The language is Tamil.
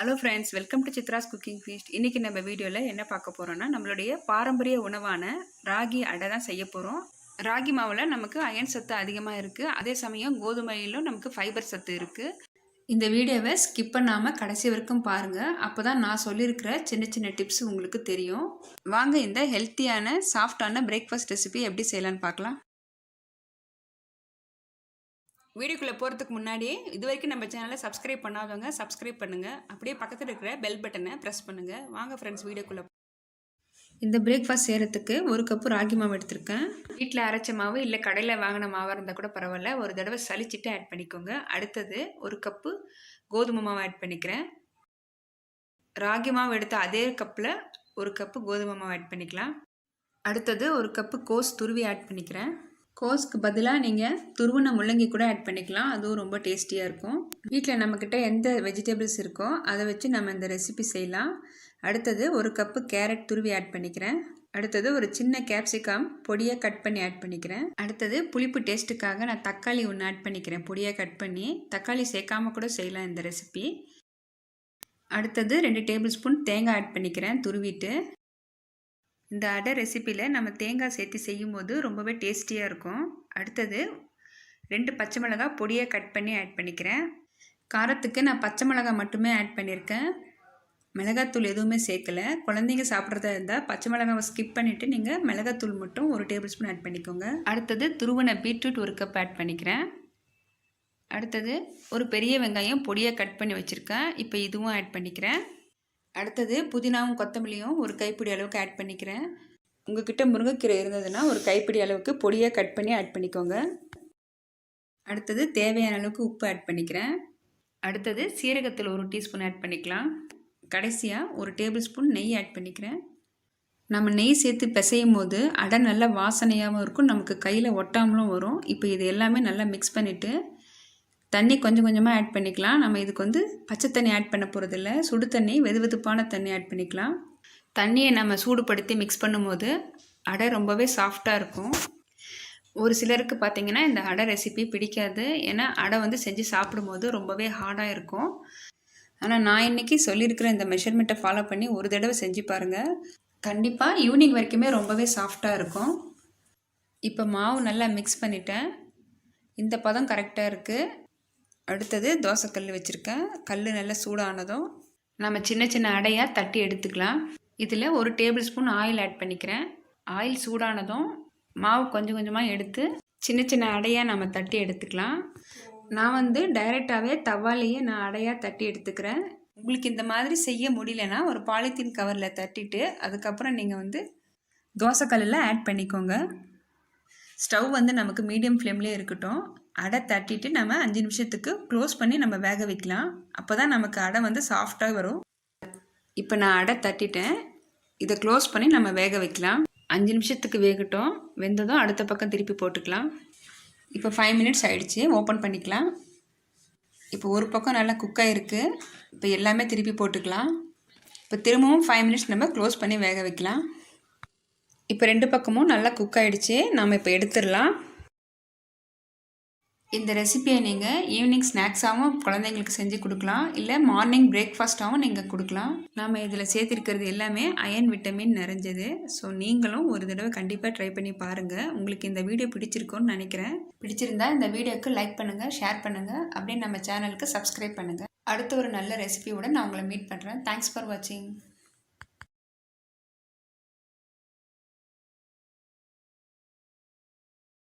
Hello friends welcome to Chitra's cooking feast இன்றைக்கி நம்ம வீடியோவில் என்ன பார்க்க போகிறோன்னா நம்மளுடைய பாரம்பரிய உணவான ராகி அடை தான் செய்ய போகிறோம் ராகி மாவில் நமக்கு அயன் சத்து அதிகமாக இருக்குது அதே சமயம் கோதுமையிலும் நமக்கு ஃபைபர் சத்து இருக்குது இந்த வீடியோவை ஸ்கிப் பண்ணாமல் கடைசி வரைக்கும் பாருங்கள் அப்போ தான் நான் சொல்லியிருக்கிற சின்ன சின்ன டிப்ஸ் உங்களுக்கு தெரியும். வாங்க இந்த ஹெல்த்தியான சாஃப்டான பிரேக்ஃபாஸ்ட் ரெசிபி எப்படி செய்யலான்னு பார்க்கலாம். வீடியோக்குள்ளே போகிறதுக்கு முன்னாடியே இது வரைக்கும் நம்ம சேனலை சப்ஸ்கிரைப் பண்ணாதவங்க சப்ஸ்கிரைப் பண்ணுங்கள் அப்படியே பக்கத்தில் இருக்கிற பெல் பட்டனை ப்ரெஸ் பண்ணுங்கள் வாங்க ஃப்ரெண்ட்ஸ் வீடியோக்குள்ளே இந்த பிரேக்ஃபாஸ்ட் செய்கிறதுக்கு ஒரு கப்பு ராகி மாவு எடுத்திருக்கேன். வீட்டில் அரைச்ச மாவு இல்லை கடையில் வாங்கின மாவாக இருந்தால் கூட பரவாயில்ல. ஒரு தடவை சளிச்சிட்டு ஆட் பண்ணிக்கோங்க. அடுத்தது ஒரு கப்பு கோதுமை மாவு ஆட் பண்ணிக்கிறேன். ராகி மாவு எடுத்த அதே கப்பில் ஒரு கப்பு கோதுமை மாவு ஆட் பண்ணிக்கலாம். அடுத்தது ஒரு கப்பு கோஸ் துருவி ஆட் பண்ணிக்கிறேன். கோஸ்க்கு பதிலாக நீங்கள் துருவின முள்ளங்கி கூட ஆட் பண்ணிக்கலாம். அதுவும் ரொம்ப டேஸ்டியாக இருக்கும். வீட்டில் நம்மக்கிட்ட எந்த வெஜிடபிள்ஸ் இருக்கோ அதை வச்சு நம்ம இந்த ரெசிபி செய்யலாம். அடுத்தது ஒரு கப்பு கேரட் துருவி ஆட் பண்ணிக்கிறேன். அடுத்தது ஒரு சின்ன கேப்சிகம் பொடியை கட் பண்ணி ஆட் பண்ணிக்கிறேன். அடுத்தது புளிப்பு டேஸ்ட்டுக்காக நான் தக்காளி ஒன்று ஆட் பண்ணிக்கிறேன். பொடியை கட் பண்ணி தக்காளி சேர்க்காம கூட செய்யலாம் இந்த ரெசிபி அடுத்தது ரெண்டு டேபிள் ஸ்பூன் தேங்காய் ஆட் பண்ணிக்கிறேன் துருவிட்டு. இந்த அடை ரெசிப்பியில் நம்ம தேங்காய் சேர்த்து செய்யும்போது ரொம்பவே டேஸ்டியாக இருக்கும். அடுத்தது ரெண்டு பச்சை மிளகாய் பொடியை கட் பண்ணி ஆட் பண்ணிக்கிறேன். காரத்துக்கு நான் பச்சை மிளகாய் மட்டுமே ஆட் பண்ணியிருக்கேன். மிளகாத்தூள் எதுவுமே சேர்க்கலை. குழந்தைங்க சாப்பிட்றதா இருந்தால் பச்சை மிளகாவை ஸ்கிப் பண்ணிவிட்டு நீங்கள் மிளகாத்தூள் மட்டும் ஒரு டேபிள் ஸ்பூன் ஆட் பண்ணிக்கோங்க. அடுத்தது துருவனை பீட்ரூட் ஒரு கப் ஆட் பண்ணிக்கிறேன். அடுத்தது ஒரு பெரிய வெங்காயம் பொடியாக கட் பண்ணி வச்சுருக்கேன். இப்போ இதுவும் ஆட் பண்ணிக்கிறேன். அடுத்தது புதினாவும் கொத்தமல்லியும் ஒரு கைப்பிடி அளவுக்கு ஆட் பண்ணிக்கிறேன். உங்ககிட்ட முருங்கைக்கீரை இருந்ததுன்னா ஒரு கைப்பிடி அளவுக்கு பொடியாக கட் பண்ணி ஆட் பண்ணிக்கோங்க. அடுத்தது தேவையான அளவுக்கு உப்பு ஆட் பண்ணிக்கிறேன். அடுத்தது சீரகத்தில் ஒரு டீஸ்பூன் ஆட் பண்ணிக்கலாம். கடைசியாக ஒரு டேபிள் ஸ்பூன் நெய் ஆட் பண்ணிக்கிறேன். நம்ம நெய் சேர்த்து பிசையும் போது அடை நல்லா வாசனையாகவும் இருக்கும். நமக்கு கையில் ஒட்டாமலும் வரும். இப்போ இது எல்லாமே நல்லா மிக்ஸ் பண்ணிவிட்டு தண்ணி கொஞ்சம் கொஞ்சமாக ஆட் பண்ணிக்கலாம். நம்ம இதுக்கு வந்து பச்சை தண்ணி ஆட் பண்ண போகிறதில்ல சுடு தண்ணி வெது வெதுப்பான தண்ணி ஆட் பண்ணிக்கலாம். தண்ணியை நம்ம சூடுபடுத்தி மிக்ஸ் பண்ணும்போது அடை ரொம்பவே சாஃப்டாக இருக்கும். ஒரு சிலருக்கு பார்த்திங்கன்னா இந்த அடை ரெசிபி பிடிக்காது. ஏன்னா அடை வந்து செஞ்சு சாப்பிடும்போது ரொம்பவே ஹார்டாக இருக்கும். ஆனால் நான் இன்றைக்கி சொல்லியிருக்கிற இந்த மெஷர்மெண்ட்டை ஃபாலோ பண்ணி ஒரு தடவை செஞ்சு பாருங்கள் கண்டிப்பாக ஈவினிங் வரைக்குமே ரொம்பவே சாஃப்டாக இருக்கும். இப்போ மாவு நல்லா மிக்ஸ் பண்ணிட்டேன். இந்த பதம் கரெக்டாக இருக்குது அடுத்தது தோசைக்கல் வச்சுருக்கேன். கல் நல்லா சூடானதும் நம்ம சின்ன சின்ன அடையாக தட்டி எடுத்துக்கலாம். இதில் ஒரு டேபிள் ஸ்பூன் ஆயில் ஆட் பண்ணிக்கிறேன். ஆயில் சூடானதும் மாவு கொஞ்சம் கொஞ்சமாக எடுத்து சின்ன சின்ன அடையாக நம்ம தட்டி எடுத்துக்கலாம். நான் வந்து டைரெக்டாகவே தவாலேயே நான் அடையாக தட்டி எடுத்துக்கிறேன். உங்களுக்கு இந்த மாதிரி செய்ய முடியலன்னா ஒரு பாலித்தீன் கவரில் தட்டிட்டு அதுக்கப்புறம் நீங்கள் வந்து தோசைக்கல்லில் ஆட் பண்ணிக்கோங்க. ஸ்டவ் வந்து நமக்கு மீடியம் ஃப்ளேம்லேயே இருக்கட்டும். அடை தட்டிட்டு நம்ம அஞ்சு நிமிஷத்துக்கு க்ளோஸ் பண்ணி நம்ம வேக வைக்கலாம். அப்போ தான் நமக்கு அடை வந்து சாஃப்டாக வரும். இப்போ நான் அடை தட்டிட்டேன். இதை க்ளோஸ் பண்ணி நம்ம வேக வைக்கலாம். அஞ்சு நிமிஷத்துக்கு வேகட்டும். வெந்ததும் அடுத்த பக்கம் திருப்பி போட்டுக்கலாம். இப்போ ஃபைவ் மினிட்ஸ் ஆகிடுச்சு ஓப்பன் பண்ணிக்கலாம். இப்போ ஒரு பக்கம் நல்லா குக் ஆகிருக்கு இப்போ எல்லாமே திருப்பி போட்டுக்கலாம். இப்போ திரும்பவும் ஃபைவ் மினிட்ஸ் நம்ம க்ளோஸ் பண்ணி வேக வைக்கலாம். இப்போ ரெண்டு பக்கமும் நல்லா குக் ஆகிடுச்சு நம்ம இப்போ எடுத்துடலாம். இந்த ரெசிபியை நீங்கள் ஈவினிங் ஸ்நாக்ஸாகவும் குழந்தைங்களுக்கு செஞ்சு கொடுக்கலாம். இல்லை மார்னிங் பிரேக்ஃபாஸ்ட்டாகவும் நீங்கள் கொடுக்கலாம். நாம் இதில் சேர்த்துருக்கிறது எல்லாமே அயன் விட்டமின் நிறைஞ்சது. ஸோ நீங்களும் ஒரு தடவை கண்டிப்பாக ட்ரை பண்ணி பாருங்கள் உங்களுக்கு இந்த வீடியோ பிடிச்சிருக்கோன்னு நினைக்கிறேன். பிடிச்சிருந்தா இந்த வீடியோக்கு லைக் பண்ணுங்கள் ஷேர் பண்ணுங்கள் அப்படியே நம்ம சேனலுக்கு சப்ஸ்கிரைப் பண்ணுங்கள் அடுத்த ஒரு நல்ல ரெசிபியோட நான் உங்களை மீட் பண்ணுறேன் தேங்க்ஸ் ஃபார் வாட்சிங்